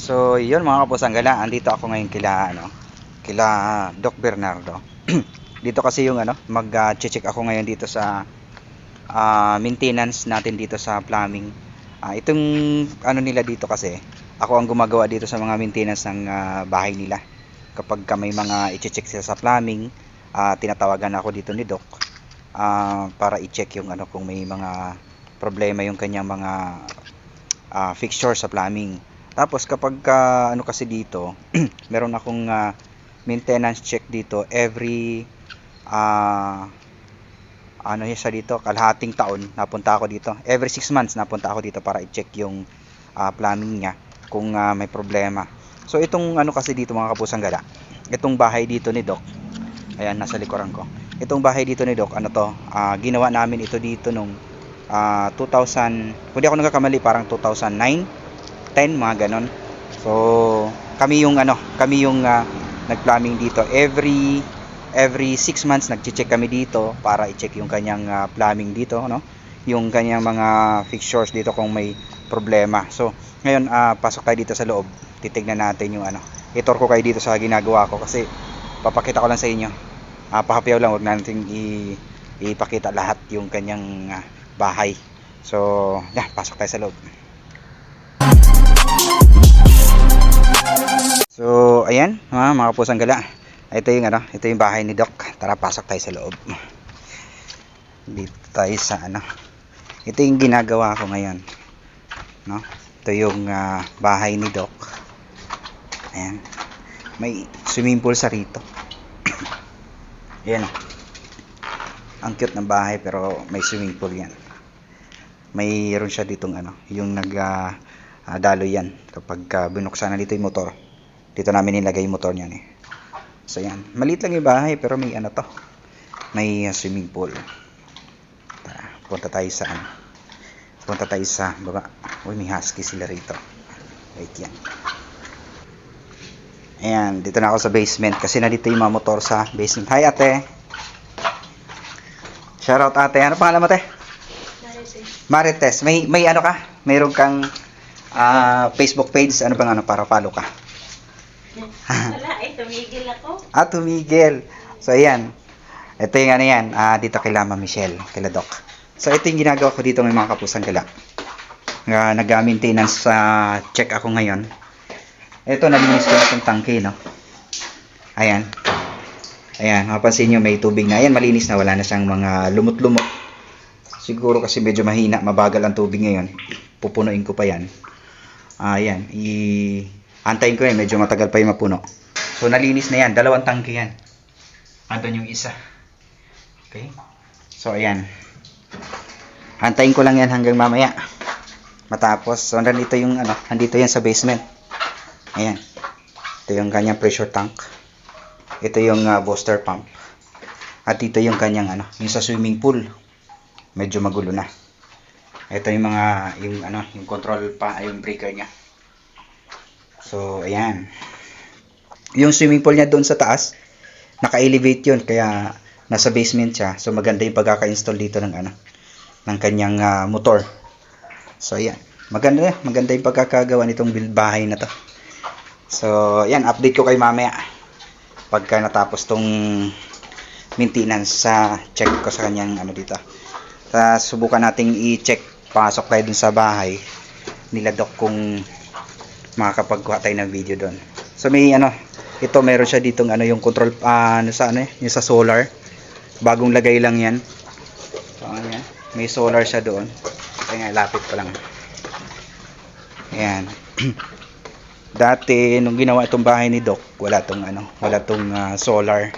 So, yun mga kapusanggala, andito ako ngayon kila, ano, kila Doc Bernardo. dito kasi yung, ano, mag-check ako ngayon dito sa ah, maintenance natin dito sa plumbing. Ah, itong, ano nila dito kasi, ako ang gumagawa dito sa mga maintenance ng ah, bahay nila. Kapag ka may mga i-check sila sa plumbing, ah, tinatawagan ako dito ni Doc ah, para i-check yung, ano, kung may mga problema yung kanyang mga ah, fixture sa plumbing. Tapos kapag ka, ano kasi dito, meron akong ah, maintenance check dito every ah ano yun siya dito, kalahating taon napunta ako dito. Every 6 months napunta ako dito para i-check yung ah, plumbing niya kung ah, may problema. So itong ano kasi dito mga kapusang gala, itong bahay dito ni Doc, ayan nasa likuran ko. Itong bahay dito ni Doc, ano to, ah, ginawa namin ito dito nung ah, 2000, kung di ako nagkakamali parang 2009, 10 mga ganon. So kami yung ano, kami yung ah, nag-plumbing dito every every 6 months nagche-check kami dito para i-check yung kanyang ah, plumbing dito, no? Yung kanyang mga fixtures dito kung may problema. So, ngayon ah, pasok tayo dito sa loob. Titignan natin yung ano. Itor ko kayo dito sa ginagawa ko kasi papakita ko lang sa inyo. Ah, pahapyaw lang, wag natin i ipakita lahat yung kanyang ah, bahay. So, yeah, pasok tayo sa loob. So, ayan, mga, mga pusang gala. Ito yung ano, ito yung bahay ni Doc. Tara, pasok tayo sa loob. Dito tayo sa ano. Ito yung ginagawa ko ngayon. No? Ito yung ah, bahay ni Doc. Ayan. May swimming pool sa rito. Ayan. oh. Ang cute ng bahay pero may swimming pool yan. Mayroon siya ditong ano, yung nag ah, ah, dalo yan kapag ah, binuksan na dito yung motor. Dito namin nilagay yung motor niyan eh. So yan, maliit lang yung bahay pero may ano to. May uh, swimming pool. Tara, punta tayo sa ano. Punta tayo sa baba. Uy, may husky sila rito. Wait yan. Ayan, dito na ako sa basement kasi nandito yung mga motor sa basement. Hi ate. Shoutout ate. Ano pangalan mo ate? Marites. May may ano ka? Mayroon kang ah, Facebook page ano bang ano para follow ka? Wala, eh, tumigil ako. Ah, tumigil. So, ayan. Ito yung ano yan. Ah, dito kay Lama Michelle, kay Doc. So, ito yung ginagawa ko dito ng mga kapusang gala. Uh, Nag-maintenance sa check ako ngayon. Ito, nalinis ko na itong tangke, no? Ayan. Ayan, mapansin nyo may tubig na. Ayan, malinis na. Wala na siyang mga lumot-lumot. Siguro kasi medyo mahina, mabagal ang tubig ngayon. Pupunuin ko pa yan. Ayan, i antayin ko yan, medyo matagal pa yung mapuno. So, nalinis na yan. Dalawang tangke yan. Andun yung isa. Okay? So, ayan. Antayin ko lang yan hanggang mamaya. Matapos, so, nandito yung, ano, nandito yan sa basement. Ayan. Ito yung kanyang pressure tank. Ito yung ah, booster pump. At ito yung kanyang, ano, yung sa swimming pool. Medyo magulo na. Ito yung mga, yung, ano, yung control pa, yung breaker niya. So, ayan. Yung swimming pool niya doon sa taas, naka-elevate yun, kaya nasa basement siya. So, maganda yung pagkaka-install dito ng ano, ng kanyang ah, motor. So, ayan. Maganda, maganda yung pagkakagawa nitong build bahay na to. So, ayan, update ko kay mamaya. Pagka natapos tong maintenance sa check ko sa kanyang ano dito. Tapos, subukan nating i-check. Pasok tayo dun sa bahay. Nila Doc kung makakapagkuha tayo ng video doon. So may ano, ito meron siya ditong ano yung control ah, ano sa ano eh, yung sa solar. Bagong lagay lang 'yan. So ayan, may solar siya doon. Kaya nga lapit pa lang. Ayan. Dati nung ginawa itong bahay ni Doc, wala tong ano, wala tong ah, solar.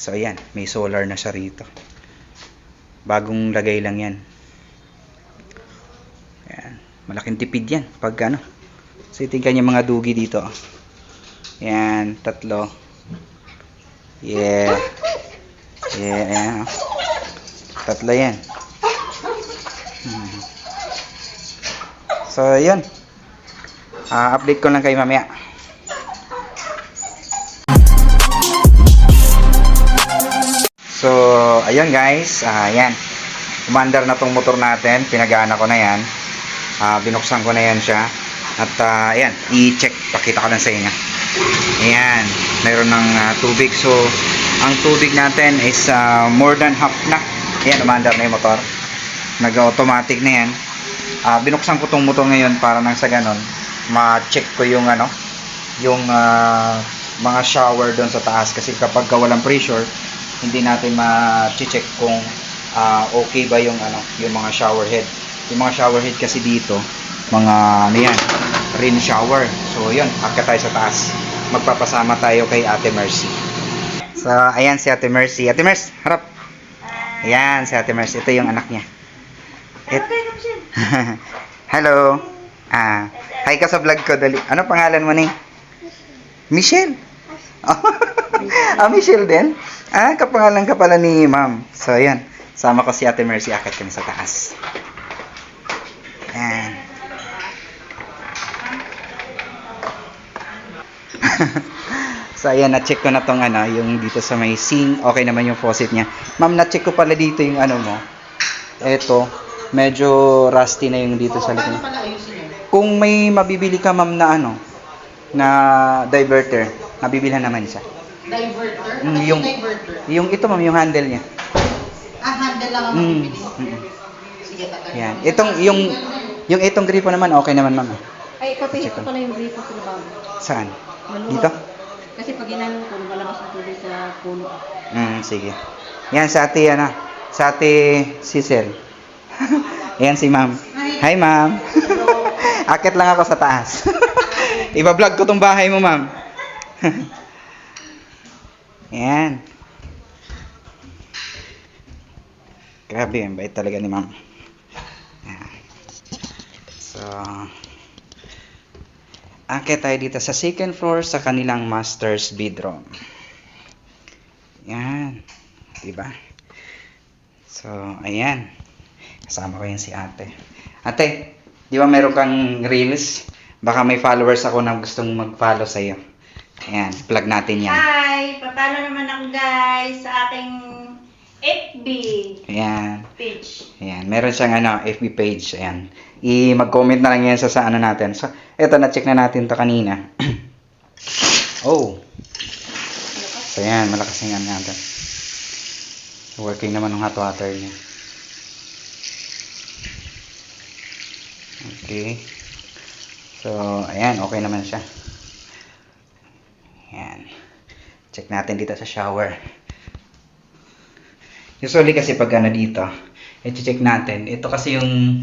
So ayan, may solar na siya rito. Bagong lagay lang 'yan. Ayan, malaking tipid 'yan pag ano, So, ito yung mga dugi dito. Yan, tatlo. Yeah. Yeah, ayan. Tatlo yan. Hmm. So, yun. Ah, update ko lang kayo mamaya. So, ayun guys. Ah, yan. Commander na tong motor natin. Pinagana ko na yan. Ah, binuksan ko na yan siya. At ah, ayan, i-check, pakita ko lang sa inyo. Ayan, mayroon ng ah, tubig. So, ang tubig natin is ah, more than half na. Ayan, umandar na yung motor. Nag-automatic na yan. Ah, binuksan ko tong motor ngayon para nang sa ganon, ma-check ko yung ano, yung ah, mga shower doon sa taas. Kasi kapag ka walang pressure, hindi natin ma-check kung ah, okay ba yung ano, yung mga shower head. Yung mga shower head kasi dito, mga ano yan, rain shower. So, yun, akit tayo sa taas. Magpapasama tayo kay Ate Mercy. So, ayan si Ate Mercy. Ate Mercy, harap. Ayan, si Ate Mercy. Ito yung anak niya. Et- Hello. Ah, hi ka sa vlog ko. Dali. Ano pangalan mo ni? Michelle. ah, Michelle din? Ah, kapangalan ka pala ni ma'am. So, ayan. Sama ko si Ate Mercy. Akit kami sa taas. Ayan. so, ayan. Na-check ko na tong ano, yung dito sa may sink. Okay naman yung faucet niya. Ma'am, na-check ko pala dito yung ano mo. Eto. Medyo rusty na yung dito sa likod. Kung may mabibili ka ma'am na ano, na diverter, nabibilhan naman siya. Diverter? Mm, Ano yung- diverter? Yung ito ma'am, yung handle niya. Ah, handle lang ang Mm. mabibili. mm. Sige, tatay. Yan. Itong, yung, yung itong gripo naman, okay naman ma'am. Ay, Check ko pala yung gripo sa lababo. Saan? Maluwag. Dito? Kasi pag inanong ko, malakas ang tubig sa puno. Mm, sige. Yan sa ate, ano, sa ate Cecil. Yan si ma'am. Hi ma'am. Akit lang ako sa taas. Iba-vlog ko tong bahay mo ma'am. Yan. Grabe, ang bait talaga ni ma'am. So, akit tayo dito sa second floor sa kanilang master's bedroom. Yan. Diba? So, ayan. Kasama ko yan si ate. Ate, di ba meron kang reels? Baka may followers ako na gustong mag-follow sa'yo. Ayan, plug natin yan. Hi! Papalo naman ako guys sa aking FB Ayan. page. Ayan, meron siyang ano, FB page. Ayan. I mag-comment na lang yan sa, sa ano natin. So, eto na-check na natin to kanina. oh. So, ayan, malakas yung ano natin. Working naman ng hot water niya. Okay. So, ayan, okay naman siya. Ayan. Check natin dito sa shower. Usually kasi pag ano dito, i-check natin. Ito kasi yung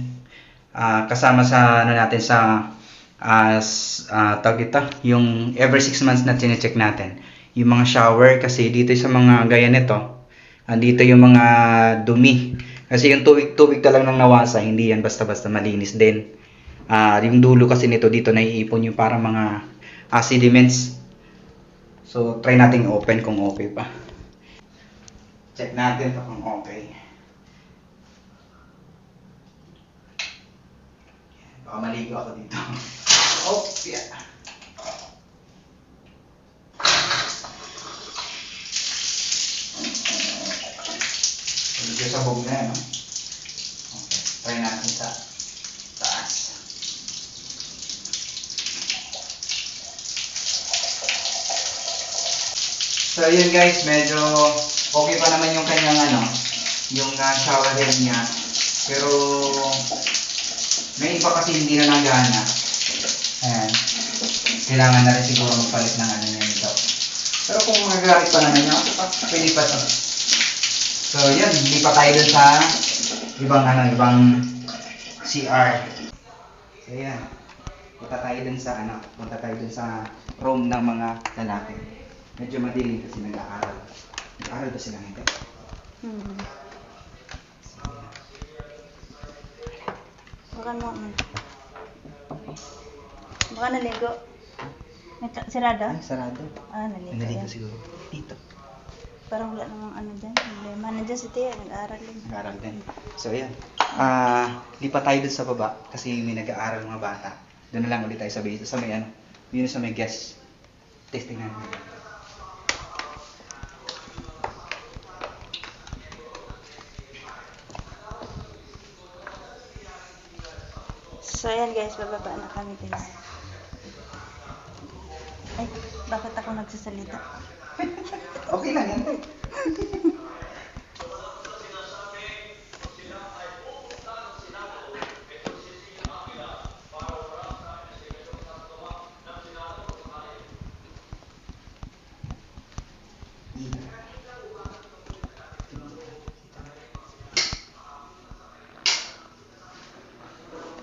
ah, kasama sa ano natin sa as uh, tawag ito, yung every 6 months na chine-check natin. Yung mga shower kasi dito sa mga gaya nito, andito yung mga dumi. Kasi yung tubig-tubig talaga nang nawasa, hindi yan basta-basta malinis din. Ah, yung dulo kasi nito dito naiipon yung parang mga ah, sediments. So try nating open kung okay pa. Check natin to kung okay. Baka maligo ako dito. Oh, yeah. Medyo sabog na yan, no? Okay. Try natin sa taas. So, yun guys, medyo okay pa naman yung kanyang ano, yung uh, shower head niya. Pero, may iba kasi hindi na nagana. Ayan. Kailangan na rin siguro magpalit ng ano niya nito. Pero kung magagamit pa naman niya, pwede pa to. So, yun, hindi pa tayo sa ibang ano, ibang CR. So, yan. Punta tayo dun sa ano, punta tayo dun sa room ng mga lalaki. Medyo madilim kasi nag-aaral. Nag-aaral ba sila ngayon? Hmm. Baka mo. Baka naligo. May Sirada? Ay, sarado. Ah, naligo. Nandito yan. siguro. Dito. Parang wala namang ano dyan. Problema. Nandiyan si Tia, nag-aaral din. Nag-aaral din. So, yan. Ah, lipat tayo dun sa baba kasi may nag-aaral mga bata. Doon na lang ulit tayo sa base. Sa may ano, yun sa may guest. Testing natin. So, ayan guys, bababa na kami guys. Ay, bakit ako nagsasalita? Okay lang yan.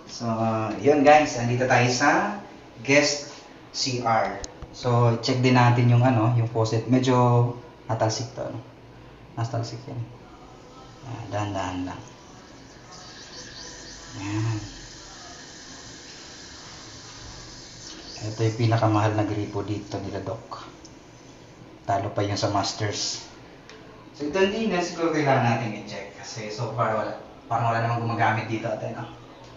So, yun guys, andito tayo sa guest CR. So, check din natin yung ano, yung faucet. Medyo natalsik to. Ano? Natalsik yan. Ah, dahan-dahan lang. Yan. Ito yung pinakamahal na gripo dito nila Doc. Talo pa yun sa Masters. So, ito hindi na siguro kailangan natin i-check. Kasi so far, wala, parang wala namang gumagamit dito. Ate, no?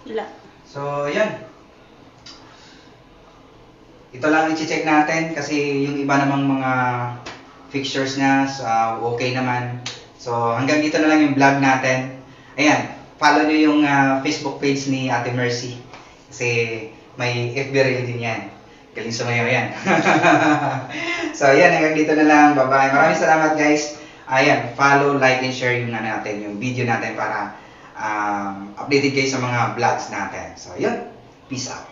Wala. So, yan. Ito lang i-check natin kasi yung iba namang mga fixtures niya so, okay naman. So, hanggang dito na lang yung vlog natin. Ayan, follow nyo yung ah, Facebook page ni Ate Mercy. Kasi may FB reel din yan. Galing sumayaw yan. so, ayan, hanggang dito na lang. Bye-bye. Maraming salamat guys. Ayan, follow, like, and share yung ano natin, yung video natin para um, updated kayo sa mga vlogs natin. So, yun. Peace out.